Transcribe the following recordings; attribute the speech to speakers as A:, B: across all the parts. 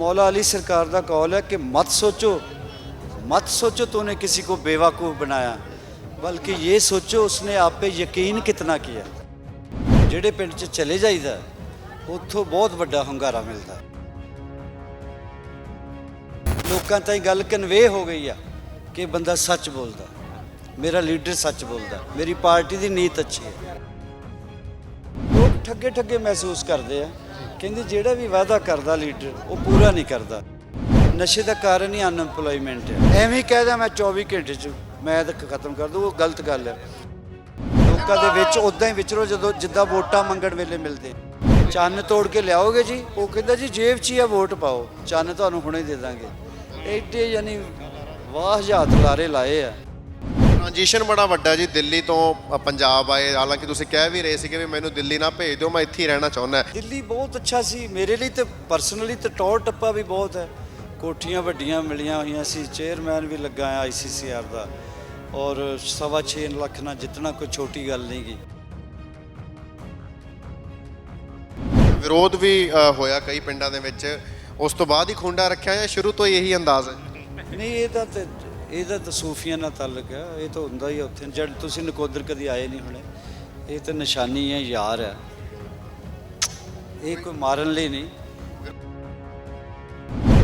A: मौला अली सरकार का कौल है कि मत सोचो मत सोचो तूने किसी को बेवकूफ़ बनाया बल्कि ये सोचो उसने आप पे यकीन कितना किया ਜਿਹੜੇ ਪਿੰਡ 'ਚ ਚਲੇ ਜਾਈਦਾ ਉੱਥੋਂ ਬਹੁਤ ਵੱਡਾ ਹੰਗਾਰਾ ਮਿਲਦਾ ਲੋਕਾਂ ਤਾਈਂ ਗੱਲ ਕਨਵੇ ਹੋ ਗਈ ਆ ਕਿ ਬੰਦਾ ਸੱਚ ਬੋਲਦਾ ਮੇਰਾ ਲੀਡਰ ਸੱਚ ਬੋਲਦਾ ਮੇਰੀ ਪਾਰਟੀ ਦੀ ਨੀਤ ਅੱਛੀ ਹੈ ਲੋਕ ਠੱਗੇ ਠੱਗੇ ਮਹਿਸੂਸ ਕਰਦੇ ਆ ਕਹਿੰਦੇ ਜਿਹੜਾ ਵੀ ਵਾਅਦਾ ਕਰਦਾ ਲੀਡਰ, ਉਹ ਪੂਰਾ ਨਹੀਂ ਕਰਦਾ। ਨਸ਼ੇ ਦਾ ਕਾਰਨ ਹੀ ਅਨਐਮਪਲੋਇਮੈਂਟ ਹੈ। ਐਵੇਂ ਹੀ ਕਹਿਦਾ ਮੈਂ 24 ਘੰਟੇ ਚ ਮੈਂ ਤਾਂ ਖਤਮ ਕਰ ਦੂੰ ਉਹ ਗਲਤ ਗੱਲ ਹੈ। ਲੋਕਾਂ ਦੇ ਵਿੱਚ ਉਦਾਂ ਹੀ ਵਿਚਰੋ ਜਦੋਂ ਜਿੱਦਾਂ ਵੋਟਾਂ ਮੰਗਣ ਵੇਲੇ ਮਿਲਦੇ ਚੰਨ ਤੋੜ ਕੇ ਲਿਆਓਗੇ ਜੀ, ਉਹ ਕਹਿੰਦਾ ਜੀ ਜੇਬ 'ਚ ਹੀ ਆ ਵੋਟ ਪਾਓ, ਚੰਨ ਤੁਹਾਨੂੰ ਹੁਣੇ ਦੇ ਦਾਂਗੇ। ਐਡੇ ਯਾਨੀ ਵਾਹ ਹਜ਼ਾਰ ਲਾਰੇ ਲਾਏ ਆ।
B: ਟ੍ਰਾਂਜੀਸ਼ਨ ਬੜਾ ਵੱਡਾ ਜੀ ਦਿੱਲੀ ਤੋਂ ਪੰਜਾਬ ਆਏ। ਹਾਲਾਂਕਿ ਤੁਸੀਂ ਕਹਿ ਵੀ ਰਹੇ ਸੀਗੇ ਵੀ ਮੈਨੂੰ ਦਿੱਲੀ ਨਾ ਭੇਜ ਦਿਓ ਮੈਂ ਇੱਥੇ ਹੀ ਰਹਿਣਾ ਚਾਹੁੰਦਾ
A: ਦਿੱਲੀ ਬਹੁਤ ਅੱਛਾ ਸੀ। ਮੇਰੇ ਲਈ ਤੇ ਪਰਸਨਲੀ ਤੇ ਟੌਰ ਟੱਪਾ ਵੀ ਬਹੁਤ ਹੈ। ਕੋਠੀਆਂ ਵੱਡੀਆਂ ਮਿਲੀਆਂ ਹੋਈਆਂ ਸੀ। ਚੇਅਰਮੈਨ ਵੀ ਲੱਗਾ ਹੈ ਆਈਸੀਸੀਆਰ ਦਾ। ਔਰ ਸਵਾ ਛੇ ਲੱਖ ਨਾਲ ਜਿੱਤਣਾ ਕੋਈ ਛੋਟੀ ਗੱਲ ਨਹੀਂ ਗੀ।
B: ਵਿਰੋਧ ਵੀ ਹੋਇਆ ਕਈ ਪਿੰਡਾਂ ਦੇ ਵਿੱਚ। ਉਸ ਤੋਂ ਬਾਅਦ ਹੀ ਖੁੰਡਾ ਰੱਖਿਆ ਜਾਂ ਸ਼ੁਰੂ ਤੋਂ ਹੀ ਇਹੀ ਅੰਦਾਜ਼ ਹੈ?
A: ਨਹੀਂ ਇਹਦਾ ਤੇ ਇਹਦਾ ਤਾਂ ਸੂਫੀਆਂ ਨਾਲ ਤਾਲੁਕ ਹੈ, ਇਹ ਤਾਂ ਹੁੰਦਾ ਹੀ ਆ ਉੱਥੇ। ਜਦ ਤੁਸੀਂ ਨਕੋਦਰ ਕਦੀ ਆਏ ਨਹੀਂ ਹੋਣੇ, ਇਹ ਤਾਂ ਨਿਸ਼ਾਨੀ ਹੈ, ਯਾਰ ਹੈ। ਇਹ ਕੋਈ ਮਾਰਨ ਲਈ ਨਹੀਂ।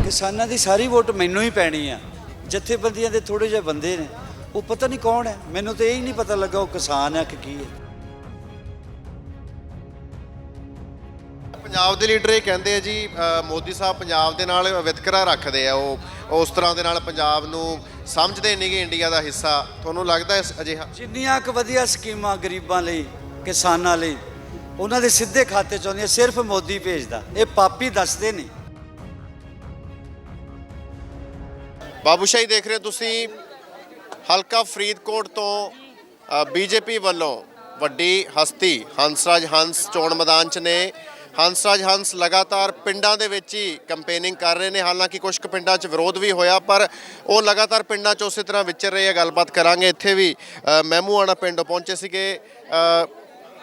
A: ਕਿਸਾਨਾਂ ਦੀ ਸਾਰੀ ਵੋਟ ਮੈਨੂੰ ਹੀ ਪੈਣੀ ਆ। ਜਥੇਬੰਦੀਆਂ ਦੇ ਥੋੜੇ ਜਿਹੇ ਬੰਦੇ ਨੇ। ਉਹ ਪਤਾ ਨਹੀਂ ਕੌਣ ਹੈ। ਮੈਨੂੰ ਤਾਂ ਇਹ ਹੀ ਨਹੀਂ ਪਤਾ ਲੱਗਾ ਉਹ ਕਿਸਾਨ ਹੈ ਕਿ ਕੀ ਹੈ।
B: ਪੰਜਾਬ ਦੇ ਲੀਡਰ ਇਹ ਕਹਿੰਦੇ ਆ ਜੀ ਮੋਦੀ ਸਾਹਿਬ ਪੰਜਾਬ ਦੇ ਨਾਲ ਵਿਤਕਰਾ ਰੱਖਦੇ ਆ ਉਹ। ਉਸ ਤਰ੍ਹਾਂ ਦੇ ਨਾਲ ਪੰਜਾਬ ਨੂੰ ਸਮਝਦੇ ਨਹੀਂਗੇ ਇੰਡੀਆ ਦਾ ਹਿੱਸਾ। ਤੁਹਾਨੂੰ ਲੱਗਦਾ ਇਸ ਅਜਿਹਾ?
A: ਜਿੰਨੀਆਂ ਕੁ ਵਧੀਆ ਸਕੀਮਾਂ ਗਰੀਬਾਂ ਲਈ ਕਿਸਾਨਾਂ ਲਈ ਉਹਨਾਂ ਦੇ ਸਿੱਧੇ ਖਾਤੇ ਚ ਆਉਂਦੀਆਂ ਸਿਰਫ ਮੋਦੀ ਭੇਜਦਾ। ਇਹ ਪਾਪੀ ਦੱਸਦੇ ਨਹੀਂ
B: ਬਾਬੂਸ਼ਾਹੀ ਦੇਖ ਰਹੇ ਹੋ ਤੁਸੀਂ ਹਲਕਾ ਫਰੀਦਕੋਟ ਤੋਂ ਬੀਜੇਪੀ ਵੱਲੋਂ ਵੱਡੀ ਹਸਤੀ ਹੰਸਰਾਜ ਹੰਸ ਚੋਣ ਮੈਦਾਨ 'ਚ ਨੇ। ਹੰਸਰਾਜ ਹੰਸ ਲਗਾਤਾਰ ਪਿੰਡਾਂ ਦੇ ਵਿੱਚ ਹੀ ਕੰਪੇਨਿੰਗ ਕਰ ਰਹੇ ਨੇ। ਹਾਲਾਂਕਿ ਕੁਝ ਕੁ ਪਿੰਡਾਂ 'ਚ ਵਿਰੋਧ ਵੀ ਹੋਇਆ ਪਰ ਉਹ ਲਗਾਤਾਰ ਪਿੰਡਾਂ 'ਚ ਉਸੇ ਤਰ੍ਹਾਂ ਵਿਚਰ ਰਹੇ ਆ। ਗੱਲਬਾਤ ਕਰਾਂਗੇ। ਇੱਥੇ ਵੀ ਅ, ਪਿੰਡ ਪਹੁੰਚੇ ਸੀਗੇ।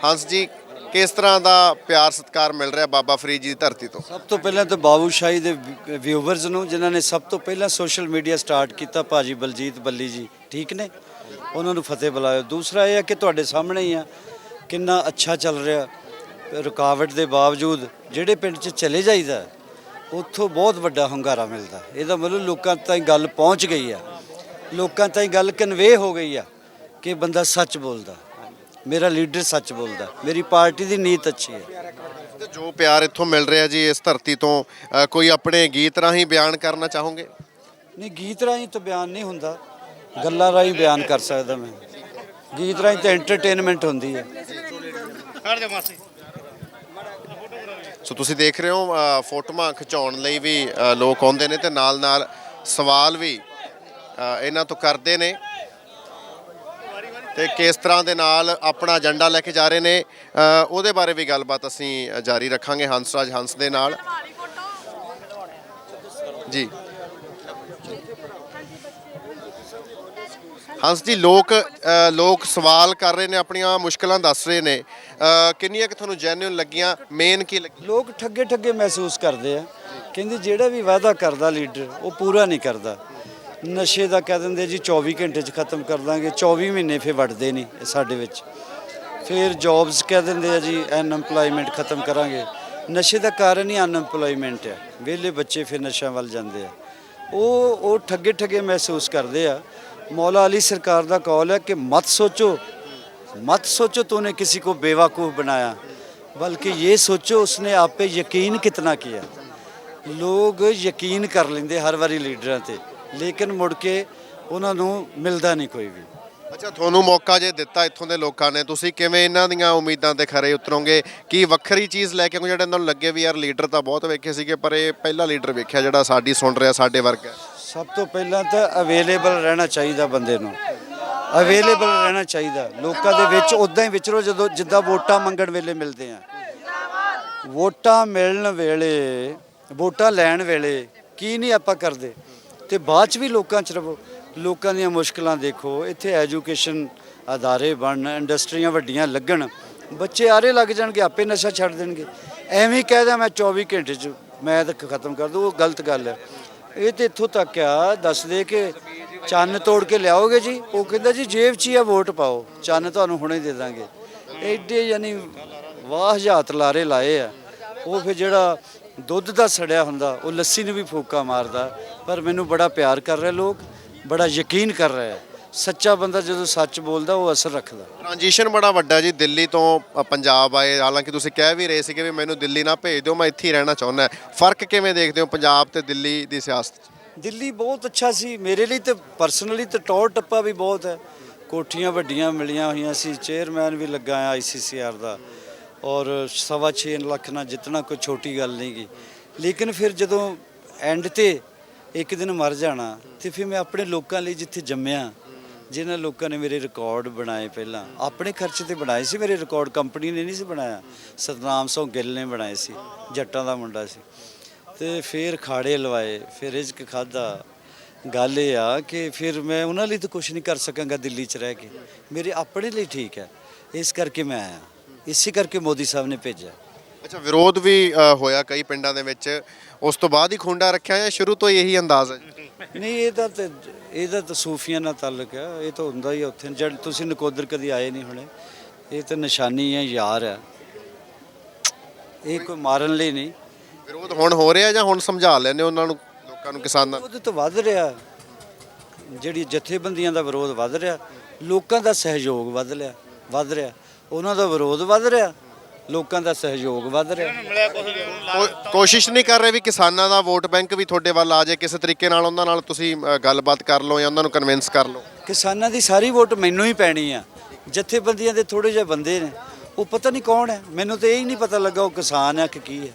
B: ਹੰਸ ਜੀ ਕਿਸ ਤਰ੍ਹਾਂ ਦਾ ਪਿਆਰ ਸਤਿਕਾਰ ਮਿਲ ਰਿਹਾ ਬਾਬਾ ਫਰੀਦ ਜੀ ਦੀ ਧਰਤੀ ਤੋਂ?
A: ਸਭ ਤੋਂ ਪਹਿਲਾਂ ਤਾਂ ਬਾਬੂਸ਼ਾਹੀ ਦੇ ਵਿਊਵਰਸ ਨੂੰ ਜਿਨ੍ਹਾਂ ਨੇ ਸਭ ਤੋਂ ਪਹਿਲਾਂ ਸੋਸ਼ਲ ਮੀਡੀਆ ਸਟਾਰਟ ਕੀਤਾ ਭਾਜੀ ਬਲਜੀਤ ਬੱਲੀ ਜੀ। ਠੀਕ ਨੇ? ਉਹਨਾਂ ਨੂੰ ਫਤਿਹ ਬੁਲਾਇਓ। ਦੂਸਰਾ ਇਹ ਹੈ ਕਿ ਤੁਹਾਡੇ ਸਾਹਮਣੇ ਹੀ ਆ ਕਿੰਨਾ ਅੱਛਾ ਚੱਲ ਰਿਹਾ। ਰੁਕਾਵਟ ਦੇ ਬਾਵਜੂਦ ਜਿਹੜੇ ਪਿੰਡ 'ਚ ਚਲੇ ਜਾਈਦਾ ਉੱਥੋਂ ਬਹੁਤ ਵੱਡਾ ਹੰਗਾਰਾ ਮਿਲਦਾ। ਇਹਦਾ ਮਤਲਬ ਲੋਕਾਂ ਤਾਈਂ ਗੱਲ ਪਹੁੰਚ ਗਈ ਆ। ਲੋਕਾਂ ਤਾਈਂ ਗੱਲ ਕਨਵੇ ਹੋ ਗਈ ਆ ਕਿ ਬੰਦਾ ਸੱਚ ਬੋਲਦਾ। ਮੇਰਾ ਲੀਡਰ ਸੱਚ ਬੋਲਦਾ। ਮੇਰੀ ਪਾਰਟੀ ਦੀ ਨੀਤ ਅੱਛੀ ਹੈ।
B: ਤੇ ਜੋ ਪਿਆਰ ਇੱਥੋਂ ਮਿਲ ਰਿਹਾ ਜੀ ਇਸ ਧਰਤੀ ਤੋਂ ਅ, ਕੋਈ ਆਪਣੇ ਗੀਤ ਰਾਹੀਂ ਬਿਆਨ ਕਰਨਾ ਚਾਹੋਗੇ?
A: ਨਹੀਂ ਗੀਤ ਰਾਹੀਂ ਤਾਂ ਬਿਆਨ ਨਹੀਂ ਹੁੰਦਾ। ਗੱਲਾਂ ਰਾਹੀਂ ਬਿਆਨ ਕਰ ਸਕਦਾ ਮੈਂ। ਗੀਤ ਰਾਹੀਂ ਤਾਂ ਐਂਟਰਟੇਨਮੈਂਟ ਹੁੰਦੀ ਹੈ।
B: ਸੋ ਤੁਸੀਂ ਦੇਖ ਰਹੇ ਹੋ ਫੋਟੋਆਂ ਖਿਚਾਉਣ ਲਈ ਵੀ ਲੋਕ ਆਉਂਦੇ ਨੇ ਤੇ ਨਾਲ ਨਾਲ ਸਵਾਲ ਵੀ ਇਹਨਾਂ ਤੋਂ ਕਰਦੇ ਨੇ। ਤੇ ਕਿਸ ਤਰ੍ਹਾਂ ਦੇ ਨਾਲ ਆਪਣਾ ਏਜੰਡਾ ਲੈ ਕੇ ਜਾ ਰਹੇ ਨੇ ਉਹਦੇ ਬਾਰੇ ਵੀ ਗੱਲਬਾਤ ਅਸੀਂ ਜਾਰੀ ਰੱਖਾਂਗੇ ਹੰਸਰਾਜ ਹੰਸ ਦੇ ਨਾਲ। ਜੀ। ਹੰਸ ਲੋਕ ਅ, ਲੋਕ ਸਵਾਲ ਕਰ ਰਹੇ ਨੇ ਆਪਣੀਆਂ ਮੁਸ਼ਕਲਾਂ ਦੱਸ ਰਹੇ ਨੇ। ਅ, ਕਿੰਨੀਆਂ ਕਿ ਤੁਹਾਨੂੰ ਜੈਨੂਇਨ ਲੱਗੀਆਂ? ਮੇਨ ਕੀ ਲੱਗੀ?
A: ਲੋਕ ਠੱਗੇ ਠੱਗੇ ਮਹਿਸੂਸ ਕਰਦੇ ਆ। ਕਹਿੰਦੇ ਜਿਹੜਾ ਵੀ ਵਾਅਦਾ ਕਰਦਾ ਲੀਡਰ ਉਹ ਪੂਰਾ ਨਹੀਂ ਕਰਦਾ। ਨਸ਼ੇ ਦਾ ਕਹਿ ਦਿੰਦੇ ਜੀ 24 ਘੰਟੇ 'ਚ ਖਤਮ ਕਰ ਦਾਂਗੇ 24 ਮਹੀਨੇ ਫੇ ਵੜਦੇ ਨਹੀਂ ਇਹ ਸਾਡੇ ਵਿੱਚ। ਫਿਰ ਜੌਬਸ ਕਹਿ ਦਿੰਦੇ ਆ ਜੀ ਅਨਐਮਪਲੋਇਮੈਂਟ ਖਤਮ ਕਰਾਂਗੇ। ਨਸ਼ੇ ਦਾ ਕਾਰਨ ਹੀ ਅਨਐਮਪਲੋਇਮੈਂਟ ਹੈ ਵਿਹਲੇ ਬੱਚੇ ਫਿਰ ਨਸ਼ਿਆਂ ਵੱਲ ਜਾਂਦੇ ਆ। ਉਹ ਉਹ ਠੱਗੇ ਠੱਗੇ ਮਹਿਸੂਸ ਕਰਦੇ ਆ। ਮੌਲਾ ਅਲੀ ਸਰਕਾਰ ਦਾ ਕੌਲ ਹੈ ਕਿ ਮਤ ਸੋਚੋ मत सोचो तूने किसी को बेवकूफ़ बनाया बल्कि ये सोचो उसने आप पे यकीन कितना किया ਲੋਕ ਯਕੀਨ ਕਰ ਲੈਂਦੇ ਹਰ ਵਾਰੀ ਲੀਡਰਾਂ ਤੇ ਲੇਕਿਨ ਮੁੜ ਕੇ ਉਹਨਾਂ ਨੂੰ ਮਿਲਦਾ ਨਹੀਂ ਕੋਈ ਵੀ
B: ਅੱਛਾ, ਤੁਹਾਨੂੰ ਮੌਕਾ ਜੇ ਦਿੱਤਾ ਇੱਥੋਂ ਦੇ ਲੋਕਾਂ ਨੇ, ਤੁਸੀਂ ਕਿਵੇਂ ਇਹਨਾਂ ਦੀਆਂ ਉਮੀਦਾਂ ਤੇ ਖਰੇ ਉਤਰੋਗੇ? ਕੀ ਵੱਖਰੀ ਚੀਜ਼ ਲੈ ਕੇ ਆਉਂਗੇ ਜਿਹੜਾ ਇਹਨਾਂ ਨੂੰ ਲੱਗੇ ਵੀ ਯਾਰ ਲੀਡਰ ਤਾਂ ਬਹੁਤ ਵੇਖੇ ਸੀਗੇ, ਪਰ ਇਹ ਪਹਿਲਾ ਲੀਡਰ ਵੇਖਿਆ ਜਿਹੜਾ ਸਾਡੀ ਸੁਣ ਰਿਹਾ, ਸਾਡੇ ਵਰਗਾ।
A: ਸਭ ਤੋਂ ਪਹਿਲਾਂ ਤਾਂ ਅਵੇਲੇਬਲ ਰਹਿਣਾ ਚਾਹੀਦਾ ਬੰਦੇ ਨੂੰ। ਅਵੇਲੇਬਲ ਰਹਿਣਾ ਚਾਹੀਦਾ। ਲੋਕਾਂ ਦੇ ਵਿੱਚ ਉਦਾਂ ਹੀ ਵਿਚਰੋ, ਜਦੋਂ ਜਿੱਦਾਂ ਵੋਟਾਂ ਮੰਗਣ ਵੇਲੇ ਮਿਲਦੇ ਆ। ਵੋਟਾਂ ਮਿਲਣ ਵੇਲੇ, ਵੋਟਾਂ ਲੈਣ ਵੇਲੇ ਕੀ ਨਹੀਂ ਆਪਾਂ ਕਰਦੇ? ਤੇ ਬਾਅਦ ਚ ਵੀ ਲੋਕਾਂ ਚ ਰਵੋ। ਲੋਕਾਂ ਦੀਆਂ ਮੁਸ਼ਕਲਾਂ ਦੇਖੋ, ਇੱਥੇ ਐਜੂਕੇਸ਼ਨ ਅਦਾਰੇ ਬਣਨ ਇੰਡਸਟਰੀਆਂ ਵੱਡੀਆਂ ਲੱਗਣ, ਬੱਚੇ ਆਰੇ ਲੱਗ ਜਾਣਗੇ, ਆਪੇ ਨਸ਼ਾ ਛੱਡ ਦੇਣਗੇ। ਐਵੇਂ ਹੀ ਕਹਿਦਾ ਮੈਂ 24 ਘੰਟੇ ਚ, ਮੈਂ ਤਾਂ ਖਤਮ ਕਰ ਦੂੰ, ਉਹ ਗਲਤ ਗੱਲ ਹੈ। ਇਹ ਤੇ ਇੱਥੋਂ ਤੱਕ ਆ ਦੱਸਦੇ ਕਿ ਚੰਨ ਤੋੜ ਕੇ ਲਿਆਓਗੇ ਜੀ? ਉਹ ਕਹਿੰਦਾ ਜੀ, ਜੇਬ 'ਚ ਹੀ ਆ, ਵੋਟ ਪਾਓ, ਚੰਨ ਤੁਹਾਨੂੰ ਹੁਣੇ ਦੇ ਦਾਂਗੇ। ਐਡੇ ਯਾਨੀ ਵਾਹ ਹਜਾਤ ਲਾਰੇ ਲਾਏ ਆ। ਉਹ ਫਿਰ ਜਿਹੜਾ ਦੁੱਧ ਦਾ ਸੜਿਆ ਹੁੰਦਾ, ਉਹ ਲੱਸੀ ਨੂੰ ਵੀ ਫੂਕਾ ਮਾਰਦਾ, ਪਰ ਮੈਨੂੰ ਬੜਾ ਪਿਆਰ ਕਰ ਰਹੇ ਲੋਕ। ਬੜਾ ਯਕੀਨ ਕਰ ਰਹੇ ਆ ਸੱਚਾ ਬੰਦਾ ਜਦੋਂ ਸੱਚ ਬੋਲਦਾ ਉਹ ਅਸਰ ਰੱਖਦਾ।
B: ਟ੍ਰਾਂਜੀਸ਼ਨ ਬੜਾ ਵੱਡਾ ਜੀ ਦਿੱਲੀ ਤੋਂ ਪੰਜਾਬ ਆਏ। ਹਾਲਾਂਕਿ ਤੁਸੀਂ ਕਹਿ ਵੀ ਰਹੇ ਸੀ ਕਿ ਵੀ ਮੈਨੂੰ ਦਿੱਲੀ ਨਾ ਭੇਜ ਦਿਓ ਮੈਂ ਇੱਥੇ ਹੀ ਰਹਿਣਾ ਚਾਹੁੰਦਾ ਫ਼ਰਕ ਕਿਵੇਂ ਦੇਖਦੇ ਹੋ ਪੰਜਾਬ ਤੇ ਦਿੱਲੀ ਦੀ ਸਿਆਸਤ 'ਚ?
A: ਦਿੱਲੀ ਬਹੁਤ ਅੱਛਾ ਸੀ। ਮੇਰੇ ਲਈ ਤੇ ਪਰਸਨਲੀ ਤੇ ਟੌਰ ਟੱਪਾ ਵੀ ਬਹੁਤ ਹੈ। ਕੋਠੀਆਂ ਵੱਡੀਆਂ ਮਿਲੀਆਂ ਹੋਈਆਂ ਸੀ। ਚੇਅਰਮੈਨ ਵੀ ਲੱਗਾ ਆ ਆਈਸੀਸੀਆਰ ਦਾ। ਔਰ ਸਵਾ ਛੇ ਲੱਖ ਨਾਲ ਜਿੱਤਣਾ ਕੋਈ ਛੋਟੀ ਗੱਲ ਨਹੀਂ ਗੀ ਲੇਕਿਨ ਫਿਰ ਜਦੋਂ ਐਂਡ ਤੇ ਇੱਕ ਦਿਨ ਮਰ ਜਾਣਾ ਤੇ ਫਿਰ ਮੈਂ ਆਪਣੇ ਲੋਕਾਂ ਲਈ ਜਿੱਥੇ ਜੰਮਿਆ, ਜਿਨ੍ਹਾਂ ਲੋਕਾਂ ਨੇ ਮੇਰੇ ਰਿਕਾਰਡ ਬਣਾਏ ਪਹਿਲਾਂ। ਆਪਣੇ ਖਰਚੇ ਤੇ ਬਣਾਏ ਸੀ ਮੇਰੇ ਰਿਕਾਰਡ ਕੰਪਨੀ ਨੇ ਨਹੀਂ ਸੀ ਬਣਾਇਆ। ਸਤਨਾਮ ਸਿੰਘ ਗਿੱਲ ਨੇ ਬਣਾਏ ਸੀ, ਜੱਟਾਂ ਦਾ ਮੁੰਡਾ ਸੀ। ਤੇ ਫਿਰ ਖਾੜੇ ਲਵਾਏ, ਫਿਰ ਰਿਜ਼ਕ ਖਾਦਾ ਗੱਲ ਇਹ ਆ ਕਿ ਫਿਰ ਮੈਂ ਉਹਨਾਂ ਲਈ ਤਾਂ ਕੁਝ ਨਹੀਂ ਕਰ ਸਕਾਂਗਾ ਦਿੱਲੀ 'ਚ ਰਹਿ ਕੇ। ਮੇਰੇ ਆਪਣੇ ਲਈ ਠੀਕ ਹੈ, ਇਸ ਕਰਕੇ ਮੈਂ ਆਇਆ। ਇਸੇ ਕਰਕੇ ਮੋਦੀ ਸਾਹਿਬ ਨੇ ਭੇਜਿਆ।
B: ਅੱਛਾ ਵਿਰੋਧ ਵੀ ਅ, ਹੋਇਆ ਕਈ ਪਿੰਡਾਂ ਦੇ ਵਿੱਚ। ਉਸ ਤੋਂ ਬਾਅਦ ਹੀ ਖੁੰਡਾ ਰੱਖਿਆ ਜਾਂ ਸ਼ੁਰੂ ਤੋਂ ਹੀ ਇਹੀ ਅੰਦਾਜ਼ ਹੈ? ਜੀ?
A: ਨਹੀਂ ਇਹਦਾ ਤੇ ਇਹਦਾ ਤਾਂ ਸੂਫੀਆਂ ਨਾਲ ਤਾਲੁਕ ਹੈ। ਇਹ ਤਾਂ ਹੁੰਦਾ ਹੀ ਆ ਉੱਥੇ। ਜਦ ਤੁਸੀਂ ਨਕੋਦਰ ਕਦੀ ਆਏ ਨਹੀਂ ਹੋਣੇ ਇਹ ਤਾਂ ਨਿਸ਼ਾਨੀ ਹੈ ਯਾਰ ਹੈ। ਇਹ ਕੋਈ ਮਾਰਨ ਲਈ ਨਹੀਂ।
B: ਵਿਰੋਧ ਹੁਣ ਹੋ ਰਿਹਾ ਜਾਂ ਹੁਣ ਸਮਝਾ ਲੈਂਦੇ ਉਹਨਾਂ ਨੂੰ ਲੋਕਾਂ ਨੂੰ ਕਿਸਾਨਾਂ ਨੂੰ?
A: ਉਹਦੇ ਤੋਂ ਵੱਧ ਰਿਹਾ। ਜਿਹੜੀ ਜਥੇਬੰਦੀਆਂ ਦਾ ਵਿਰੋਧ ਵੱਧ ਰਿਹਾ ਲੋਕਾਂ ਦਾ ਸਹਿਯੋਗ ਵੱਧ ਲਿਆ ਵੱਧ ਰਿਹਾ। ਉਹਨਾਂ ਦਾ ਵਿਰੋਧ ਵੱਧ ਰਿਹਾ। ਲੋਕਾਂ ਦਾ ਸਹਿਯੋਗ ਵੱਧ ਰਿਹਾ।
B: ਕੋ- ਕੋਸ਼ਿਸ਼ ਨਹੀਂ ਕਰ ਰਹੇ ਵੀ ਕਿਸਾਨਾਂ ਦਾ ਵੋਟ ਬੈਂਕ ਵੀ ਤੁਹਾਡੇ ਵੱਲ ਆ ਜਾਏ ਕਿਸੇ ਤਰੀਕੇ ਨਾਲ ਉਹਨਾਂ ਨਾਲ ਤੁਸੀਂ ਅ, ਗੱਲਬਾਤ ਕਰ ਲਓ ਜਾਂ ਉਹਨਾਂ ਨੂੰ ਕਨਵਿੰਸ ਕਰ ਲਓ।
A: ਕਿਸਾਨਾਂ ਦੀ ਸਾਰੀ ਵੋਟ ਮੈਨੂੰ ਹੀ ਪੈਣੀ ਆ। ਜਥੇਬੰਦੀਆਂ ਦੇ ਥੋੜੇ ਜਿਹੇ ਬੰਦੇ ਨੇ। ਉਹ ਪਤਾ ਨਹੀਂ ਕੌਣ ਹੈ। ਮੈਨੂੰ ਤਾਂ ਇਹ ਹੀ ਨਹੀਂ ਪਤਾ ਲੱਗਾ ਉਹ ਕਿਸਾਨ ਹੈ ਕਿ ਕੀ ਹੈ।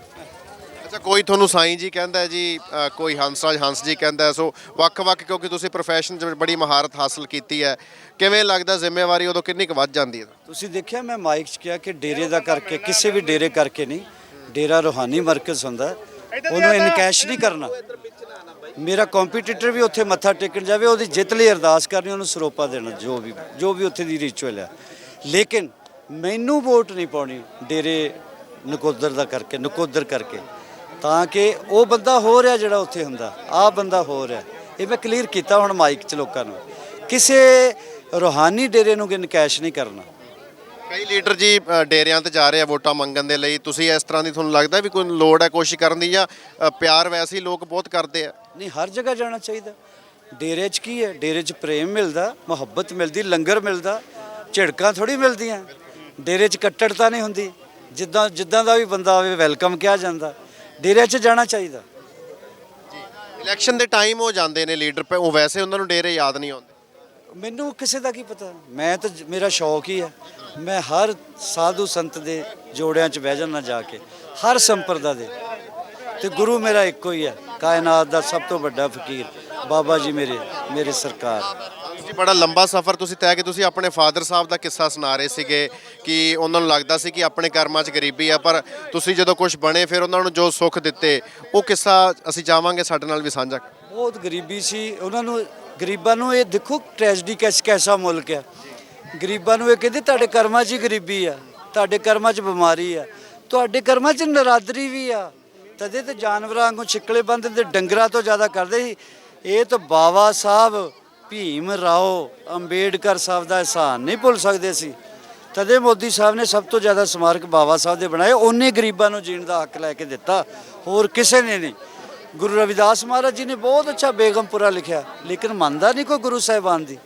B: ਅੱਛਾ ਕੋਈ ਤੁਹਾਨੂੰ ਸਾਈਂ ਜੀ ਕਹਿੰਦਾ ਹੈ ਜੀ ਅ, ਕੋਈ ਹੰਸਰਾਜ ਹੰਸ ਜੀ ਕਹਿੰਦਾ ਹੈ, ਸੋ ਵੱਖ-ਵੱਖ ਕਿਉਂਕਿ ਤੁਸੀਂ ਪ੍ਰੋਫੈਸ਼ਨ 'ਚ ਬੜੀ ਮਹਾਰਤ ਹਾਸਲ ਕੀਤੀ ਹੈ ਕਿਵੇਂ ਲੱਗਦਾ ਜ਼ਿੰਮੇਵਾਰੀ ਉਦੋਂ ਕਿੰਨੀ ਕੁ ਵੱਧ ਜਾਂਦੀ ਹੈ?
A: ਤੁਸੀਂ ਦੇਖਿਆ ਮੈਂ ਮਾਈਕ 'ਚ ਕਿਹਾ ਕਿ ਡੇਰੇ ਦਾ ਕਰਕੇ ਕਿਸੇ ਵੀ ਡੇਰੇ ਕਰਕੇ ਨਹੀਂ ਡੇਰਾ ਰੂਹਾਨੀ ਮਰਕਜ਼ ਹੁੰਦਾ ਹੈ। ਉਹਨੂੰ ਇਨਕੈਸ਼ ਨਹੀਂ ਕਰਨਾ। ਮੇਰਾ ਕੰਪੀਟੀਟਰ ਵੀ ਉੱਥੇ ਮੱਥਾ ਟੇਕਣ ਜਾਵੇ ਉਹਦੀ ਜਿੱਤ ਲਈ ਅਰਦਾਸ ਕਰਨੀ ਉਹਨੂੰ ਸਰੋਪਾ ਦੇਣਾ ਜੋ ਵੀ ਜੋ ਵੀ ਉੱਥੇ ਦੀ ਰਿਚੁਅਲ ਹੈ ਲੇਕਿਨ ਮੈਨੂੰ ਵੋਟ ਨਹੀਂ ਪਾਉਣੀ ਡੇਰੇ ਨਕੋਦਰ ਦਾ ਕਰਕੇ ਨਕੋਦਰ ਕਰਕੇ। ਤਾਂ ਕਿ ਉਹ ਬੰਦਾ ਹੋ ਰਿਹਾ ਜਿਹੜਾ ਉੱਥੇ ਹੁੰਦਾ। ਆਹ ਬੰਦਾ ਹੋ ਰਿਹਾ। ਇਹ ਮੈਂ ਕਲੀਅਰ ਕੀਤਾ ਹੁਣ ਮਾਈਕ 'ਚ ਲੋਕਾਂ ਨੂੰ। ਕਿਸੇ ਰੂਹਾਨੀ ਡੇਰੇ ਨੂੰ ਇਨਕੈਸ਼ ਨਹੀਂ ਕਰਨਾ।
B: ਕਈ ਲੀਡਰ ਜੀ ਅ, ਡੇਰਿਆਂ ਤੇ ਜਾ ਰਹੇ ਆ ਵੋਟਾਂ ਮੰਗਣ ਦੇ ਲਈ। ਤੁਸੀਂ ਇਸ ਤਰ੍ਹਾਂ ਦੀ ਤੁਹਾਨੂੰ ਲੱਗਦਾ ਵੀ ਕੋਈ ਲੋੜ ਹੈ ਕੋਸ਼ਿਸ਼ ਕਰਨ ਦੀ ਜਾਂ ਅ, ਪਿਆਰ ਵੈਸੇ ਹੀ ਲੋਕ ਬਹੁਤ ਕਰਦੇ ਆ?
A: ਨਹੀਂ ਹਰ ਜਗ੍ਹਾ ਜਾਣਾ ਚਾਹੀਦਾ। ਡੇਰੇ 'ਚ ਕੀ ਹੈ? ਡੇਰੇ 'ਚ ਪ੍ਰੇਮ ਮਿਲਦਾ ਮੁਹੱਬਤ ਮਿਲਦੀ ਲੰਗਰ ਮਿਲਦਾ ਝਿੜਕਾਂ ਥੋੜੀ ਮਿਲਦੀਆਂ। ਡੇਰੇ 'ਚ ਕੱਟੜਤਾ ਨਹੀਂ ਹੁੰਦੀ। ਜਿੱਦਾਂ ਜਿੱਦਾਂ ਦਾ ਵੀ ਬੰਦਾ ਆਵੇ ਵੈਲਕਮ ਕਿਹਾ ਜਾਂਦਾ। ਡੇਰੇ 'ਚ ਜਾਣਾ ਚਾਹੀਦਾ।
B: ਇਲੈਕਸ਼ਨ ਦੇ ਟਾਈਮ ਉਹ ਜਾਂਦੇ ਨੇ ਲੀਡਰ ਪਰ ਉਹ ਵੈਸੇ ਉਹਨਾਂ ਨੂੰ ਡੇਰੇ ਯਾਦ ਨਹੀਂ ਆਉਂਦੇ।
A: ਮੈਨੂੰ ਕਿਸੇ ਦਾ ਕੀ ਪਤਾ? ਮੈਂ ਤਾਂ ਜ- ਮੇਰਾ ਸ਼ੌਕ ਹੀ ਹੈ। ਮੈਂ ਹਰ ਸਾਧੂ ਸੰਤ ਦੇ ਜੋੜਿਆਂ 'ਚ ਬਹਿ ਜਾਂਦਾ ਜਾ ਕੇ ਹਰ ਸੰਪਰਦਾ ਦੇ। ਤੇ ਗੁਰੂ ਮੇਰਾ ਇੱਕੋ ਹੀ ਹੈ। ਕਾਇਨਾਤ ਦਾ ਸਭ ਤੋਂ ਵੱਡਾ ਫਕੀਰ ਬਾਬਾ ਜੀ ਮੇਰੇ ਮੇਰੇ ਸਰਕਾਰ।
B: ਜੀ, ਬੜਾ ਲੰਬਾ ਸਫ਼ਰ ਤੁਸੀਂ ਤੈਅ ਕਿ ਤੁਸੀਂ ਆਪਣੇ ਫਾਦਰ ਸਾਹਿਬ ਦਾ ਕਿੱਸਾ ਸੁਣਾ ਰਹੇ ਸੀਗੇ ਕਿ ਉਹਨਾਂ ਨੂੰ ਲੱਗਦਾ ਸੀ ਕਿ ਆਪਣੇ ਕਰਮਾਂ 'ਚ ਗਰੀਬੀ ਆ, ਪਰ ਤੁਸੀਂ ਜਦੋਂ ਕੁਝ ਬਣੇ, ਫਿਰ ਉਹਨਾਂ ਨੂੰ ਜੋ ਸੁੱਖ ਦਿੱਤੇ, ਉਹ ਕਿੱਸਾ ਅਸੀਂ ਚਾਹਾਂਗੇ ਸਾਡੇ ਨਾਲ ਵੀ ਸਾਂਝਾ। ਕਰੋ।
A: ਬਹੁਤ ਗਰੀਬੀ ਸੀ। ਉਹਨਾਂ ਨੂੰ, ਗਰੀਬਾਂ ਨੂੰ ਇਹ ਦੇਖੋ ਟ੍ਰੈਜਡੀ ਕਿਸ ਕੈਸਾ ਮੁਲਕ ਹੈ ਗਰੀਬਾਂ ਨੂੰ ਇਹ ਕਹਿੰਦੇ, ਤੁਹਾਡੇ ਕਰਮਾਂ 'ਚ ਹੀ ਗਰੀਬੀ ਆ। ਤੁਹਾਡੇ ਕਰਮਾਂ 'ਚ ਬਿਮਾਰੀ ਆ। ਤੁਹਾਡੇ ਕਰਮਾਂ 'ਚ ਨਰਾਦਰੀ ਵੀ ਆ। ਤਦੇ ਤੇ ਜਾਨਵਰਾਂ ਵਾਂਗੂ ਛਿੱਕਲੇ ਬੰਦ ਤੇ ਡੰਗਰਾਂ ਤੋਂ ਜ਼ਿਆਦਾ ਕਰਦੇ ਸੀ। ਇਹ ਤਾਂ ਬਾਬਾ ਸਾਹਿਬ ਭੀਮ ਰਾਓ ਅੰਬੇਡਕਰ ਸਾਹਿਬ ਦਾ ਇਹਸਾਨ ਨਹੀਂ ਭੁੱਲ ਸਕਦੇ ਸੀ। ਤਦੇ ਮੋਦੀ ਸਾਹਿਬ ਨੇ ਸਭ ਤੋਂ ਜ਼ਿਆਦਾ ਸਮਾਰਕ ਬਾਬਾ ਸਾਹਿਬ ਦੇ ਬਣਾਏ ਉਹਨੇ ਗਰੀਬਾਂ ਨੂੰ ਜੀਣ ਦਾ ਹੱਕ ਲੈ ਕੇ ਦਿੱਤਾ, ਹੋਰ ਕਿਸੇ ਨੇ ਨਹੀਂ। ਗੁਰੂ ਰਵਿਦਾਸ ਮਹਾਰਾਜ ਜੀ ਨੇ ਬਹੁਤ ਅੱਛਾ ਬੇਗਮਪੁਰਾ ਲਿਖਿਆ, ਲੇਕਿਨ ਮੰਨਦਾ ਨਹੀਂ ਕੋਈ ਗੁਰੂ ਸਾਹਿਬਾਨ ਦੀ।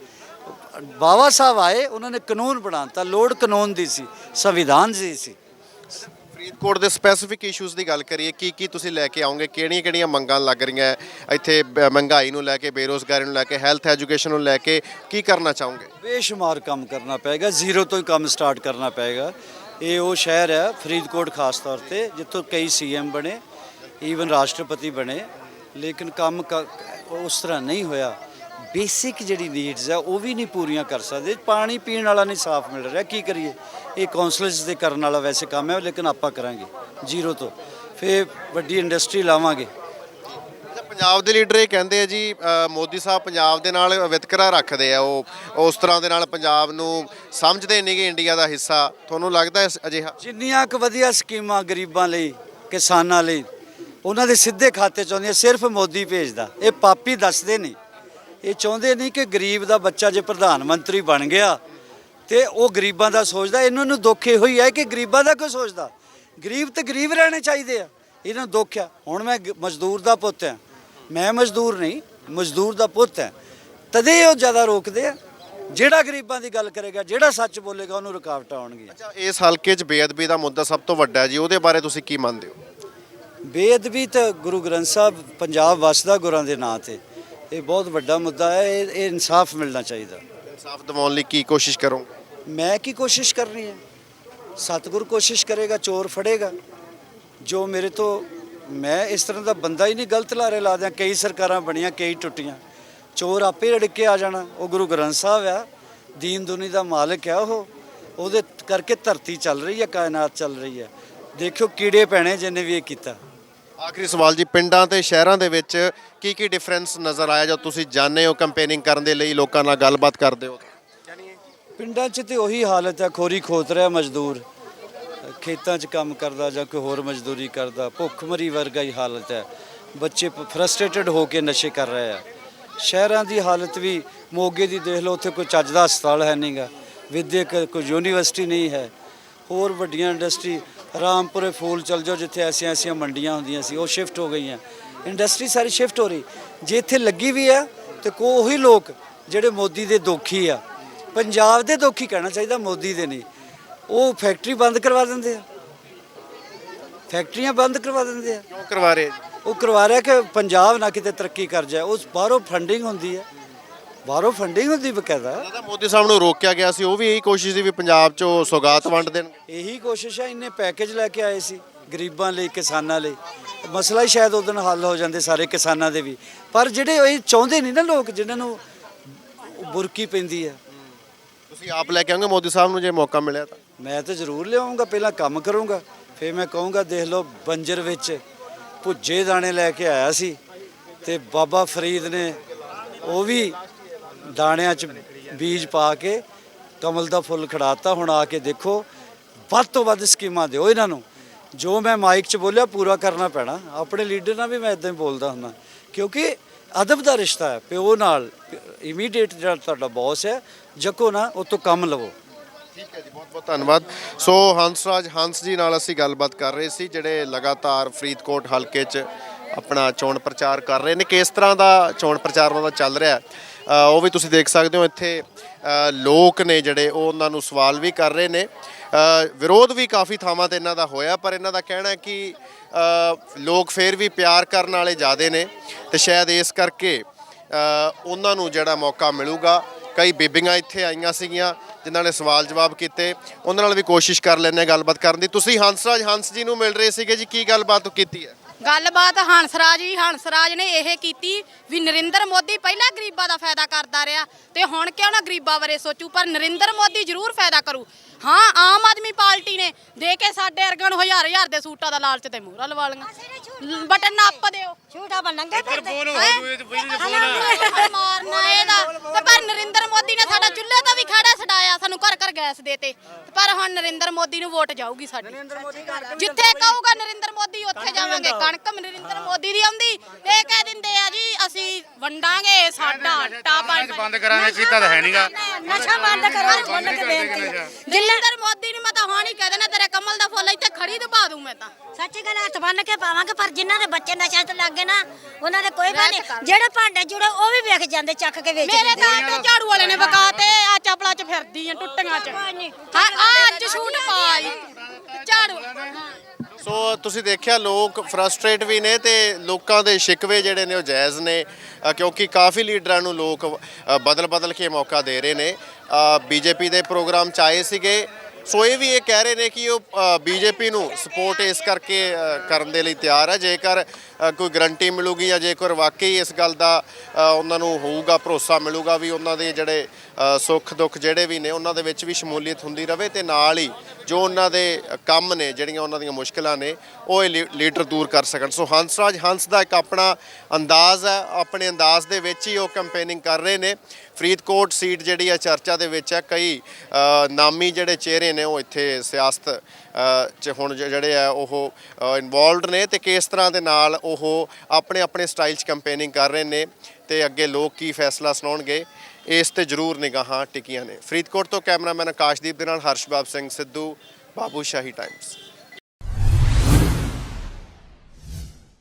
A: ਬਾਬਾ ਸਾਹਿਬ ਆਏ, ਉਹਨਾਂ ਨੇ ਕਾਨੂੰਨ ਬਣਾਤਾ, ਲੋੜ ਕਾਨੂੰਨ ਦੀ ਸੀ, ਸੰਵਿਧਾਨ ਦੀ ਸੀ।
B: ਫਰੀਦਕੋਟ ਦੇ ਸਪੈਸੀਫਿਕ ਇਸ਼ੂਜ਼ ਦੀ ਗੱਲ ਕਰੀਏ, ਕੀ ਕੀ ਤੁਸੀਂ ਲੈ ਕੇ ਆਉਂਗੇ ਕਿਹੜੀਆਂ ਕਿਹੜੀਆਂ ਮੰਗਾਂ ਲੱਗ ਰਹੀਆਂ ਹੈ? ਇੱਥੇ ਬ- ਮਹਿੰਗਾਈ ਨੂੰ ਲੈ ਕੇ, ਬੇਰੋਜ਼ਗਾਰੀ ਨੂੰ ਲੈ ਕੇ ਹੈਲਥ ਐਜੂਕੇਸ਼ਨ ਨੂੰ ਲੈ ਕੇ ਕੀ ਕਰਨਾ ਚਾਹੋਗੇ?
A: ਬੇਸ਼ੁਮਾਰ ਕੰਮ ਕਰਨਾ ਪਏਗਾ, ਜ਼ੀਰੋ ਤੋਂ ਹੀ ਕੰਮ ਸਟਾਰਟ ਕਰਨਾ ਪਏਗਾ। ਇਹ ਉਹ ਸ਼ਹਿਰ ਹੈ, ਫਰੀਦਕੋਟ ਖਾਸ ਤੌਰ ਤੇ, ਜਿੱਥੋਂ ਕਈ ਸੀਐਮ ਬਣੇ ਈਵਨ ਰਾਸ਼ਟਰਪਤੀ ਬਣੇ, ਲੇਕਿਨ ਕੰਮ ਕ- ਉਸ ਤਰ੍ਹਾਂ ਨਹੀਂ ਹੋਇਆ। ਬੇਸਿਕ ਜਿਹੜੀ ਨੀਡਸ ਆ ਉਹ ਵੀ ਨਹੀਂ ਪੂਰੀਆਂ ਕਰ ਸਕਦੇ। ਪਾਣੀ ਪੀਣ ਵਾਲਾ ਨਹੀਂ ਸਾਫ਼ ਮਿਲ ਰਿਹਾ। ਕੀ ਕਰੀਏ? ਇਹ ਕਾਉਂਸਲਰਸ ਦੇ ਕਰਨ ਵਾਲਾ ਵੈਸੇ ਕੰਮ ਹੈ ਲੇਕਿਨ ਆਪਾਂ ਕਰਾਂਗੇ। ਜ਼ੀਰੋ ਤੋਂ। ਫਿਰ ਵੱਡੀ ਇੰਡਸਟਰੀ ਲਾਵਾਂਗੇ।
B: ਪੰਜਾਬ ਦੇ ਲੀਡਰ ਇਹ ਕਹਿੰਦੇ ਆ ਜੀ ਮੋਦੀ ਸਾਹਿਬ ਪੰਜਾਬ ਦੇ ਨਾਲ ਵਿਤਕਰਾ ਰੱਖਦੇ ਆ। ਉਹ ਉਸ ਤਰ੍ਹਾਂ ਦੇ ਨਾਲ ਪੰਜਾਬ ਨੂੰ ਸਮਝਦੇ ਨਹੀਂ ਕਿ ਇੰਡੀਆ ਦਾ ਹਿੱਸਾ। ਤੁਹਾਨੂੰ ਲੱਗਦਾ ਅਜਿਹਾ?
A: ਜਿੰਨੀਆਂ ਕੁ ਵਧੀਆ ਸਕੀਮਾਂ ਗਰੀਬਾਂ ਲਈ ਕਿਸਾਨਾਂ ਲਈ ਉਹਨਾਂ ਦੇ ਸਿੱਧੇ ਖਾਤੇ ਚ ਆਉਂਦੀਆਂ ਸਿਰਫ ਮੋਦੀ ਭੇਜਦਾ। ਇਹ ਪਾਪੀ ਦੱਸਦੇ ਨਹੀਂ। ਇਹ ਚਾਹੁੰਦੇ ਨਹੀਂ ਕਿ ਗਰੀਬ ਦਾ ਬੱਚਾ ਜੇ ਪ੍ਰਧਾਨ ਮੰਤਰੀ ਬਣ ਗਿਆ ਤੇ ਉਹ ਗਰੀਬਾਂ ਦਾ ਸੋਚਦਾ। ਇਹਨਾਂ ਨੂੰ ਦੁੱਖ ਇਹੋ ਹੀ ਹੈ ਕਿ ਗਰੀਬਾਂ ਦਾ ਕਿਉਂ ਸੋਚਦਾ? ਗਰੀਬ ਤੇ ਗਰੀਬ ਰਹਿਣੇ ਚਾਹੀਦੇ ਆ। ਇਹਨਾਂ ਨੂੰ ਦੁੱਖ ਆ। ਹੁਣ ਮੈਂ ਮਜ਼ਦੂਰ ਦਾ ਪੁੱਤ ਆ। ਮੈਂ ਮਜ਼ਦੂਰ ਨਹੀਂ ਮਜ਼ਦੂਰ ਦਾ ਪੁੱਤ ਆ। ਤਦੇ ਉਹ ਜ਼ਿਆਦਾ ਰੋਕਦੇ ਆ। ਜਿਹੜਾ ਗਰੀਬਾਂ ਦੀ ਗੱਲ ਕਰੇਗਾ ਜਿਹੜਾ ਸੱਚ ਬੋਲੇਗਾ ਉਹਨੂੰ ਰੁਕਾਵਟਾਂ ਆਉਣਗੀਆਂ।
B: ਅੱਛਾ ਇਸ ਹਲਕੇ 'ਚ ਬੇਅਦਬੀ ਦਾ ਮੁੱਦਾ ਸਭ ਤੋਂ ਵੱਡਾ ਜੀ। ਉਹਦੇ ਬਾਰੇ ਤੁਸੀਂ ਕੀ ਮੰਨਦੇ ਹੋ?
A: ਬੇਅਦਬੀ ਤਾਂ ਗੁਰੂ ਗ੍ਰੰਥ ਸਾਹਿਬ ਪੰਜਾਬ ਵਸਦਾ ਗੁਰਾਂ ਦੇ ਨਾਂ ਤੇ। ਇਹ ਬਹੁਤ ਵੱਡਾ ਮੁੱਦਾ ਹੈ ਇਹ ਇਹ ਇਨਸਾਫ ਮਿਲਣਾ ਚਾਹੀਦਾ।
B: ਇਨਸਾਫ ਦਿਵਾਉਣ ਲਈ ਕੀ ਕੋਸ਼ਿਸ਼ ਕਰੋ?
A: ਮੈਂ ਕੀ ਕੋਸ਼ਿਸ਼ ਕਰਨੀ ਹੈ? ਸਤਿਗੁਰ ਕੋਸ਼ਿਸ਼ ਕਰੇਗਾ ਚੋਰ ਫੜੇਗਾ। ਜੋ ਮੇਰੇ ਤੋਂ ਮੈਂ ਇਸ ਤਰ੍ਹਾਂ ਦਾ ਬੰਦਾ ਹੀ ਨਹੀਂ ਗਲਤ ਲਾਰੇ ਲਾ ਦਿਆਂ ਕਈ ਸਰਕਾਰਾਂ ਬਣੀਆਂ ਕਈ ਟੁੱਟੀਆਂ। ਚੋਰ ਆਪੇ ਅੜ ਕੇ ਆ ਜਾਣਾ। ਉਹ ਗੁਰੂ ਗ੍ਰੰਥ ਸਾਹਿਬ ਆ ਦੀਨ ਦੁਨੀ ਦਾ ਮਾਲਕ ਆ ਉਹ। ਉਹਦੇ ਕਰਕੇ ਧਰਤੀ ਚੱਲ ਰਹੀ ਹੈ ਕਾਇਨਾਤ ਚੱਲ ਰਹੀ ਹੈ। ਦੇਖਿਓ ਕੀੜੇ ਪੈਣੇ ਜਿੰਨੇ ਵੀ ਇਹ ਕੀਤਾ।
B: ਆਖਰੀ ਸਵਾਲ ਜੀ, ਪਿੰਡਾਂ ਤੇ ਸ਼ਹਿਰਾਂ ਦੇ ਵਿੱਚ ਕੀ ਕੀ ਡਿਫਰੈਂਸ ਨਜ਼ਰ ਆਇਆ ਜਦ ਤੁਸੀਂ ਜਾਣਦੇ ਹੋ ਕੰਪੇਨਿੰਗ ਕਰਨ ਦੇ ਲਈ, ਲੋਕਾਂ ਨਾਲ ਗੱਲਬਾਤ ਕਰਦੇ ਹੋ?
A: ਪਿੰਡਾਂ 'ਚ ਤੇ ਉਹੀ ਹਾਲਤ ਹੈ, ਖੋਰੀ ਖੋਤ ਰਿਹਾ ਮਜ਼ਦੂਰ। ਖੇਤਾਂ 'ਚ ਕੰਮ ਕਰਦਾ ਜਾਂ ਕੋਈ ਹੋਰ ਮਜ਼ਦੂਰੀ ਕਰਦਾ, ਭੁੱਖਮਰੀ ਵਰਗਾ ਹੀ ਹਾਲਤ ਹੈ। ਬੱਚੇ ਫਰਸਟ੍ਰੇਟਡ ਹੋ ਕੇ ਨਸ਼ੇ ਕਰ ਰਹੇ ਆ। ਸ਼ਹਿਰਾਂ ਦੀ ਹਾਲਤ ਵੀ, ਮੋਗੇ ਦੀ ਦੇਖ ਲਓ, ਉੱਥੇ ਕੋਈ ਚੱਜ ਦਾ ਹਸਪਤਾਲ ਹੈ ਨਹੀਂਗਾ ਵਿਦਿਅਕ ਕੋਈ ਯੂਨੀਵਰਸਿਟੀ ਨਹੀਂ ਹੈ। ਹੋਰ ਵੱਡੀਆਂ ਇੰਡਸਟਰੀ ਰਾਮਪੁਰੇ ਫੂਲ ਚਲ ਜਾਓ ਜਿੱਥੇ ਐਸੀਆਂ ਐਸੀਆਂ ਮੰਡੀਆਂ ਹੁੰਦੀਆਂ ਸੀ ਉਹ ਸ਼ਿਫਟ ਹੋ ਗਈਆਂ। ਇੰਡਸਟਰੀ ਸਾਰੀ ਸ਼ਿਫਟ ਹੋ ਰਹੀ। ਜੇ ਇੱਥੇ ਲੱਗੀ ਵੀ ਆ ਤੇ ਕੋ ਉਹੀ ਲੋਕ ਜਿਹੜੇ ਮੋਦੀ ਦੇ ਦੋਖੀ ਆ। ਪੰਜਾਬ ਦੇ ਦੋਖੀ ਕਹਿਣਾ ਚਾਹੀਦਾ ਮੋਦੀ ਦੇ ਨਹੀਂ। ਉਹ ਫੈਕਟਰੀ ਬੰਦ ਕਰਵਾ ਦਿੰਦੇ ਆ। ਫੈਕਟਰੀਆਂ ਬੰਦ ਕਰਵਾ ਦਿੰਦੇ ਆ।
B: ਕਿਉਂ ਕਰਵਾ ਰਹੇ
A: ਉਹ ਕਰਵਾ ਰਿਹਾ ਕਿ ਪੰਜਾਬ ਨਾ ਕਿਤੇ ਤਰੱਕੀ ਕਰ ਜਾਏ। ਉਸ ਬਾਹਰੋਂ ਫੰਡਿੰਗ ਹੁੰਦੀ ਹੈ ਬਾਹਰੋਂ ਫੰਡਿੰਗ ਹੁੰਦੀ ਬਕਾਇਦਾ।
B: ਦਾਦਾ ਮੋਦੀ ਸਾਹਿਬ ਨੂੰ ਰੋਕਿਆ ਗਿਆ ਸੀ ਉਹ ਵੀ ਇਹੀ ਕੋਸ਼ਿਸ਼ ਸੀ ਵੀ ਪੰਜਾਬ 'ਚੋਂ ਸੌਗਾਤ ਵੰਡ ਦੇਣ।
A: ਇਹੀ ਕੋਸ਼ਿਸ਼ ਹੈ ਇੰਨੇ ਪੈਕੇਜ ਲੈ ਕੇ ਆਏ ਸੀ ਗਰੀਬਾਂ ਲਈ ਕਿਸਾਨਾਂ ਲਈ। ਮਸਲਾ ਹੀ ਸ਼ਾਇਦ ਉਦੋਂ ਹੱਲ ਹੋ ਜਾਂਦੇ ਸਾਰੇ ਕਿਸਾਨਾਂ ਦੇ ਵੀ। ਪਰ ਜਿਹੜੇ ਇਹ ਚਾਹੁੰਦੇ ਨਹੀਂ ਨਾ ਲੋਕ ਜਿਨ੍ਹਾਂ ਨੂੰ ਬੁਰਕੀ ਪੈਂਦੀ ਹੈ
B: ਤੁਸੀਂ ਆਪ ਲੈ ਕੇ ਆਉਂਗੇ ਮੋਦੀ ਸਾਹਿਬ ਨੂੰ ਜੇ ਮੌਕਾ ਮਿਲਿਆ ਤਾਂ?
A: ਮੈਂ ਤਾਂ ਜ਼ਰੂਰ ਲਿਆਉਂਗਾ ਪਹਿਲਾਂ ਕੰਮ ਕਰੂੰਗਾ ਫਿਰ ਮੈਂ ਕਹੂੰਗਾ ਦੇਖ ਲਓ ਬੰਜਰ ਵਿੱਚ ਭੁੱਜੇ ਦਾਣੇ ਲੈ ਕੇ ਆਇਆ ਸੀ ਤੇ ਬਾਬਾ ਫਰੀਦ ਨੇ ਉਹ ਵੀ ਦਾਣਿਆਂ 'ਚ ਬੀਜ ਪਾ ਕੇ ਕਮਲ ਦਾ ਫੁੱਲ ਖੜਾਤਾ। ਹੁਣ ਆ ਕੇ ਦੇਖੋ, ਵੱਧ ਤੋਂ ਵੱਧ ਸਕੀਮਾਂ ਦਿਓ ਇਹਨਾਂ ਨੂੰ। ਜੋ ਮੈਂ ਮਾਈਕ 'ਚ ਬੋਲਿਆ, ਪੂਰਾ ਕਰਨਾ ਪੈਣਾ। ਆਪਣੇ ਲੀਡਰ ਨਾਲ ਵੀ ਮੈਂ ਇਦਾਂ ਹੀ ਬੋਲਦਾ ਹੁੰਦਾ। ਕਿਉਂਕਿ ਅਦਬ ਦਾ ਰਿਸ਼ਤਾ ਹੈ, ਪਿਓ ਨਾਲ ਇਮੀਡੀਏਟ ਜਿਹੜਾ ਤੁਹਾਡਾ ਬੌਸ ਹੈ, ਜੱਕੋ ਨਾ, ਉਹ ਤੋਂ ਕੰਮ ਲਵੋ।
B: ਠੀਕ ਹੈ ਜੀ, ਬਹੁਤ ਬਹੁਤ ਧੰਨਵਾਦ। ਸੋ ਹੰਸਰਾਜ ਹੰਸ ਜੀ ਨਾਲ ਅਸੀਂ ਗੱਲਬਾਤ ਕਰ ਰਹੇ ਸੀ, ਜਿਹੜੇ ਲਗਾਤਾਰ ਫਰੀਦਕੋਟ ਹਲਕੇ 'ਚ ਆਪਣਾ ਚੋਣ ਪ੍ਰਚਾਰ ਕਰ ਰਹੇ ਨੇ। ਕਿਸ ਤਰ੍ਹਾਂ ਦਾ ਚੋਣ ਪ੍ਰਚਾਰ ਉਹਨਾਂ ਦਾ ਚੱਲ ਰਿਹਾ ਹੈ? ਉਹ ਵੀ ਤੁਸੀਂ ਦੇਖ ਸਕਦੇ ਹੋ ਇੱਥੇ ਲੋਕ ਨੇ ਜਿਹੜੇ ਉਹ ਉਹਨਾਂ ਨੂੰ ਸਵਾਲ ਵੀ ਕਰ ਰਹੇ ਨੇ। ਵਿਰੋਧ ਵੀ ਕਾਫੀ ਥਾਵਾਂ ਤੇ ਇਹਨਾਂ ਦਾ ਹੋਇਆ, ਪਰ ਇਹਨਾਂ ਦਾ ਕਹਿਣਾ ਹੈ ਕਿ ਲੋਕ ਫੇਰ ਵੀ ਪਿਆਰ ਕਰਨ ਵਾਲੇ ਜ਼ਿਆਦੇ ਨੇ ਤੇ ਸ਼ਾਇਦ ਇਸ ਕਰਕੇ ਉਹਨਾਂ ਨੂੰ ਜਿਹੜਾ ਮੌਕਾ ਮਿਲੂਗਾ। ਕਈ ਬੀਬੀਆਂ ਇੱਥੇ ਆਈਆਂ ਸੀਗੀਆਂ, ਜਿਨ੍ਹਾਂ ਨੇ ਸਵਾਲ ਜਵਾਬ ਕੀਤੇ। ਉਹਨਾਂ ਨਾਲ ਵੀ ਕੋਸ਼ਿਸ਼ ਕਰ ਲੈਂਦੇ ਗੱਲਬਾਤ ਕਰਨ ਦੀ। ਤੁਸੀਂ ਹੰਸਰਾਜ ਹੰਸ ਜੀ ਨੂੰ ਮਿਲ ਰਹੇ ਸੀਗੇ ਜੀ, ਕੀ ਗੱਲਬਾਤ ਕੀਤੀ ਹੈ?
C: ਗੱਲਬਾਤ ਹੰਸਰਾਜ ਹੀ ਹੰਸਰਾਜ ਨੇ ਇਹ ਕੀਤੀ ਵੀ ਨਰਿੰਦਰ ਮੋਦੀ ਪਹਿਲਾਂ ਗਰੀਬਾਂ ਦਾ ਫਾਇਦਾ ਕਰਦਾ ਰਿਹਾ ਤੇ ਹੁਣ ਕਿਉਂ ਨਾ ਗਰੀਬਾਂ ਬਾਰੇ ਸੋਚੂ, ਪਰ ਨਰਿੰਦਰ ਮੋਦੀ ਜ਼ਰੂਰ ਫਾਇਦਾ ਕਰੂ। ਹਾਂ ਆਮ ਆਦਮੀ ਪਾਰਟੀ ਨੇ। ਦੇ ਕੇ ਸਾਡੇ ਅਰਗਣ ਨੂੰ ਹਜ਼ਾਰ ਹਜ਼ਾਰ ਦੇ ਸੂਟਾਂ ਦਾ ਲਾਲਚ ਤੇ ਮੂਹਰਾ ਲਵਾ ਲੀਆਂ ਬਟਨ ਨੱਪ ਦਿਓ।
D: ਝੂਠਾ
C: ਹੈਂ? ਮਾਰਨਾ ਇਹਦਾ। ਤੇ ਪਰ ਨਰਿੰਦਰ ਮੋਦੀ ਨੇ ਸਾਡਾ ਚੁੱਲ੍ਹੇ ਤੋਂ ਵੀ ਖੜਾ ਛਡਾਇਆ ਸਾਨੂੰ ਘਰ ਘਰ ਗੈਸ ਦੇਤੇ ਪਰ ਹੁਣ ਨਰਿੰਦਰ ਮੋਦੀ ਨੂੰ ਵੋਟ ਜਾਊਗੀ ਸਾਡੀ। ਜਿੱਥੇ ਕਹੂਗਾ ਨਰਿੰਦਰ ਮੋਦੀ ਉੱਥੇ ਜਾਵਾਂਗੇ। ਕਣਕ ਨਰਿੰਦਰ ਮੋਦੀ ਦੀ ਆਉਂਦੀ। ਇਹ ਕਹਿ ਦਿੰਦੇ ਆ ਜੀ ਅਸੀਂ ਵੰਡਾਂਗੇ ਸਾਡਾ ਆਟਾ। ਬਣ
E: ਬੰਦ ਕਰਾਂਗੇ ਕੀਤਾ ਤਾਂ ਹੈ ਨਹੀਂਗਾ
D: ਨਸ਼ਾ ਬੰਦ ਕਰੋ ਖੁੱਲ ਕੇ ਬੇਨਤੀ।
C: ਨਰਿੰਦਰ ਮੋਦੀ ਨੂੰ ਤਾਂ ਹੁਣ ਹੀ ਕਹਿ ਦੇਣਾ ਤੇਰੇ ਕਮਲ ਦਾ ਫੁੱਲ ਇੱਥੇ ਖੜੀ ਦਬਾ ਦੂੰ ਮੈਂ ਤਾਂ।
D: ਸੱਚੀ ਗੱਲ ਹੱਥ ਬੰਨ ਕੇ ਪਾਵਾਂਗੇ ਪਰ ਜਿਨ੍ਹਾਂ ਦੇ ਬੱਚੇ ਨਸ਼ਾ ਤੇ ਲੱਗ ਗਏ ਨਾ ਉਹਨਾਂ ਦੇ ਕੋਈ ਨਹੀਂ ਜਿਹੜੇ ਭਾਂਡੇ ਜੁੜੇ ਉਹ ਵੀ ਵੇਖ ਜਾਂਦੇ ਚੱਕ ਕੇ ਵੇਚ
C: ਮੇਰੇ
D: ਦਿੰਦੇ
C: ਤਾਂ ਆਟੇ ਝਾੜੂ ਵਾਲੇ ਨੇ ਵਕਾਤੇ ਆ ਚਪਲਾ ਚ ਫਿਰਦੀ ਆ ਟੁੱਟੀਆਂ ਚ। ਹਾਂ ਆ ਅੱਜ ਸ਼ੂਟ ਪਾਈ ਝਾੜੂ।
B: ਸੋ ਤੁਸੀਂ ਦੇਖਿਆ ਲੋਕ ਫਰਸਟ੍ਰੇਟ ਵੀ ਨੇ ਤੇ ਲੋਕਾਂ ਦੇ ਸ਼ਿਕਵੇ ਜਿਹੜੇ ਨੇ ਉਹ ਜਾਇਜ਼ ਨੇ। ਅ, ਕਿਉਂਕਿ ਕਾਫੀ ਲੀਡਰਾਂ ਨੂੰ ਲੋਕ ਬਦਲ ਬਦਲ ਕੇ ਮੌਕਾ ਦੇ ਰਹੇ ਨੇ। ਬੀਜੇਪੀ ਦੇ ਪ੍ਰੋਗਰਾਮ ਚ ਆਏ ਸੀਗੇ। ਸੋ ਇਹ ਵੀ ਇਹ ਕਹਿ ਰਹੇ ਨੇ ਕਿ ਉਹ ਬੀਜੇਪੀ ਨੂੰ ਸਪੋਰਟ ਇਸ ਕਰਕੇ ਕਰਨ ਦੇ ਲਈ ਤਿਆਰ ਹੈ ਜੇਕਰ ਕੋਈ ਗਰੰਟੀ ਮਿਲੂਗੀ ਜਾਂ ਜੇਕਰ ਵਾਕਈ ਇਸ ਗੱਲ ਦਾ ਉਹਨਾਂ ਨੂੰ ਹੋਊਗਾ, ਭਰੋਸਾ ਮਿਲੂਗਾ ਵੀ ਉਹਨਾਂ ਦੇ ਜਿਹੜੇ ਸੁੱਖ ਦੁੱਖ ਜਿਹੜੇ ਵੀ ਨੇ, ਉਹਨਾਂ ਦੇ ਵਿੱਚ ਵੀ ਸ਼ਮੂਲੀਅਤ ਹੁੰਦੀ ਰਵੇ ਤੇ ਨਾਲ ਹੀ ਜੋ ਉਹਨਾਂ ਦੇ ਕੰਮ ਨੇ, ਜਿਹੜੀਆਂ ਉਹਨਾਂ ਦੀਆਂ ਮੁਸ਼ਕਲਾਂ ਨੇ, ਉਹ ਇਹ ਲੀ- ਲੀਡਰ ਦੂਰ ਕਰ ਸਕਣ। ਸੋ ਹੰਸਰਾਜ ਹੰਸ ਦਾ ਇੱਕ ਆਪਣਾ ਅੰਦਾਜ਼ ਹੈ, ਆਪਣੇ ਅੰਦਾਜ਼ ਦੇ ਵਿੱਚ ਹੀ ਉਹ ਕੈਂਪੇਨਿੰਗ ਕਰ ਰਹੇ ਨੇ। ਫਰੀਦਕੋਟ ਸੀਟ ਜਿਹੜੀ ਹੈ, ਚਰਚਾ ਦੇ ਵਿੱਚ ਹੈ, ਕਈ ਨਾਮੀ ਜਿਹੜੇ ਚਿਹਰੇ ਨੇ, ਉਹ ਇੱਥੇ ਸਿਆਸਤ ਚ ਹੁਣ ਜਿਹੜੇ ਆ ਉਹ ਇਨਵੋਲਵਡ ਨੇ ਤੇ ਕਿਸ ਤਰ੍ਹਾਂ ਦੇ ਨਾਲ ਉਹ ਆਪਣੇ ਆਪਣੇ ਸਟਾਈਲ 'ਚ ਕੈਂਪੇਨਿੰਗ ਕਰ ਰਹੇ ਨੇ ਤੇ ਅੱਗੇ ਲੋਕ ਕੀ ਫੈਸਲਾ ਸੁਣਾਉਣਗੇ। ਇਸ ਤੇ ਜ਼ਰੂਰ ਨਿਗਾਹਾਂ ਟਿਕੀਆਂ ਨੇ। ਫਰੀਦਕੋਟ ਤੋਂ ਕੈਮਰਾਮੈਨ ਆਕਾਸ਼ਦੀਪ ਦੇ ਨਾਲ ਹਰਸ਼ਬਾਬ ਸਿੰਘ ਸਿੱਧੂ, ਬਾਬੂ ਸ਼ਾਹੀ ਟਾਈਮਸ